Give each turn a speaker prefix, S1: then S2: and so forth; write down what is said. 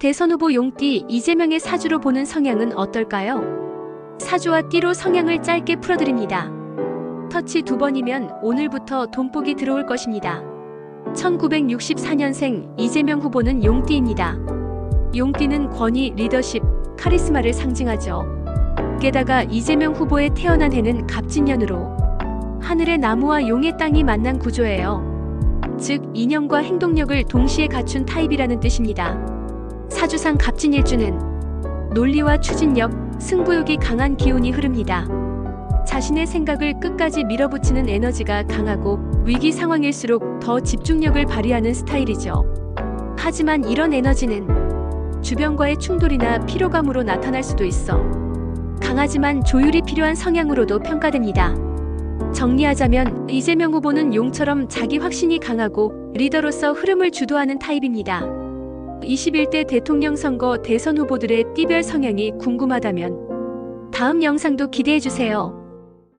S1: 대선 후보 용띠 이재명의 사주로 보는 성향은 어떨까요? 사주와 띠로 성향을 짧게 풀어드립니다. 터치 두 번이면 오늘부터 돈복이 들어올 것입니다. 1964년생 이재명 후보는 용띠입니다. 용띠는 권위, 리더십, 카리스마를 상징하죠. 게다가 이재명 후보의 태어난 해는 갑진년으로 하늘의 나무와 용의 땅이 만난 구조예요. 즉, 인형과 행동력을 동시에 갖춘 타입이라는 뜻입니다. 사주상 갑진일주는 논리와 추진력, 승부욕이 강한 기운이 흐릅니다. 자신의 생각을 끝까지 밀어붙이는 에너지가 강하고 위기 상황일수록 더 집중력을 발휘하는 스타일이죠. 하지만 이런 에너지는 주변과의 충돌이나 피로감으로 나타날 수도 있어 강하지만 조율이 필요한 성향으로도 평가됩니다. 정리하자면 이재명 후보는 용처럼 자기 확신이 강하고 리더로서 흐름을 주도하는 타입입니다. 21대 대통령 선거 대선 후보들의 띠별 성향이 궁금하다면 다음 영상도 기대해 주세요.